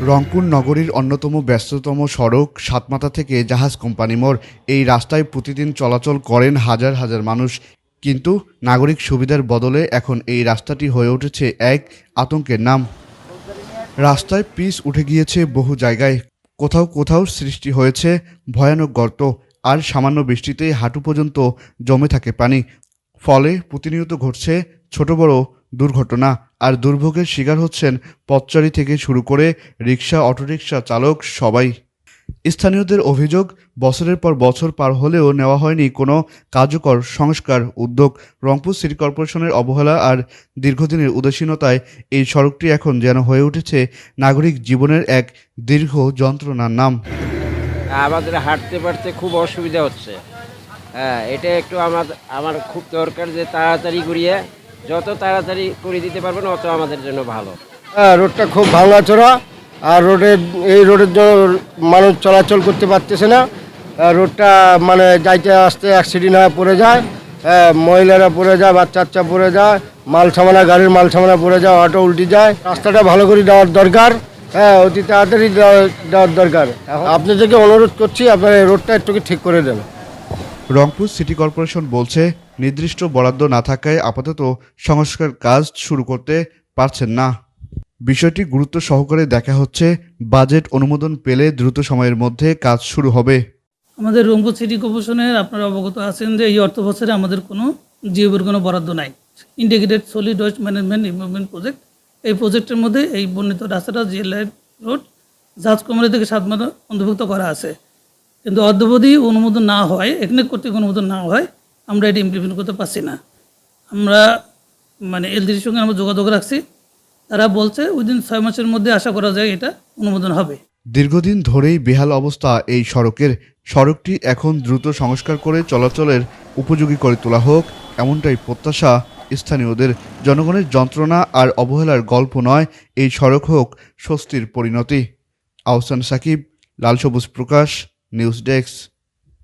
রংপুর নগরীর অন্যতম ব্যস্ততম সড়ক সাতমাথা থেকে জাহাজ কোম্পানি মোড়। এই রাস্তায় প্রতিদিন চলাচল করেন হাজার হাজার মানুষ। কিন্তু নাগরিক সুবিধার বদলে এখন এই রাস্তাটি হয়ে উঠেছে এক আতঙ্কের নাম। রাস্তায় পিচ উঠে গিয়েছে বহু জায়গায়। কোথাও কোথাও সৃষ্টি হয়েছে ভয়ানক গর্ত আর সামান্য বৃষ্টিতেই হাঁটু পর্যন্ত জমে থাকে পানি। ফলে প্রতিনিয়ত ঘটছে ছোট বড় দুর্ঘটনা। আর দুর্ভোগের শিকার হচ্ছেন পথচারী থেকে শুরু করে রিক্সা অটোরিকশা চালক সবাই। স্থানীয়দের অভিযোগ, বছরের পর বছর পার হলেও নেওয়া হয়নি কোনো কার্যকর সংস্কার উদ্যোগ। রংপুর সিটি কর্পোরেশনের অবহেলা আর দীর্ঘদিনের উদাসীনতায় এই সড়কটি এখন যেন হয়ে উঠেছে নাগরিক জীবনের এক দীর্ঘ যন্ত্রণার নাম। আমাদের হাঁটতে পারতে খুব অসুবিধা হচ্ছে। হ্যাঁ এটা একটু আমার আমার খুব দরকার যে তাড়াতাড়ি করিয়ে যত তাড়াতাড়ি করে দিতে পারবেন অত আমাদের জন্য ভালো। হ্যাঁ রোডটা খুব ভাঙাচোরা আর রোডের এই রোডের জন্য মানুষ চলাচল করতে পারতেছে না। রোডটা মানে যাইতে আসতে অ্যাক্সিডেন্ট হয়ে পড়ে যায়। হ্যাঁ, মহিলারা পড়ে যায় বাচ্চা বাচ্চা পড়ে যায় মাল সামানা গাড়ির মাল সামানা পড়ে যায় অটো উল্টে যায়। রাস্তাটা ভালো করে দেওয়ার দরকার। হ্যাঁ অতি তাড়াতাড়ি দেওয়া- দেওয়ার দরকার। আপনাদেরকে অনুরোধ করছি আপনারা এই রোডটা একটু ঠিক করে দেন। রংপুর সিটি কর্পোরেশন বলছে নির্দিষ্ট বরাদ্দ না থাকায় আপাতত সংস্কার কাজ শুরু করতে পারছেন না। বিষয়টি গুরুত্ব সহকারে দেখা হচ্ছে। বাজেট অনুমোদন পেলে দ্রুত সময়ের মধ্যে কাজ শুরু হবে। আমাদের রংপুর সিটি কর্পোরেশনের আপনারা অবগত আছেন যে এই অর্থ বছরে আমাদের কোনো জিওবের কোনো বরাদ্দ নাই। Integrated solid waste management improvement project এই প্রজেক্টের মধ্যে এই বর্ণিত রাস্তাটা জিএলআই রোড, জাহাজ কোম্পানি থেকে সাত মাস অন্তর্ভুক্ত করা আছে। কিন্তু অদ্যবধি অনুমোদন না হয় একনেক কর্তৃক অনুমোদন না হয় আমরা এটি ইমপ্লিমেন্ট করতে পারছি না। আমরা মানে এলডির সঙ্গে আমরা যোগাযোগ রাখছি। তারা বলছে উইদিন ছয় মাসের মধ্যে আশা করা যায় এটা অনুমোদন হবে। দীর্ঘদিন ধরেই বেহাল অবস্থা এই সড়কের। সড়কটি এখন দ্রুত সংস্কার করে চলাচলের উপযোগী করে তোলা হোক, এমনটাই প্রত্যাশা স্থানীয়দের। জনগণের যন্ত্রণা আর অবহেলার গল্প নয়, এই সড়ক হোক স্বস্তির পরিণতি। আহসান সাকিব, লাল সবুজ প্রকাশ, নিউজ ডেস্ক।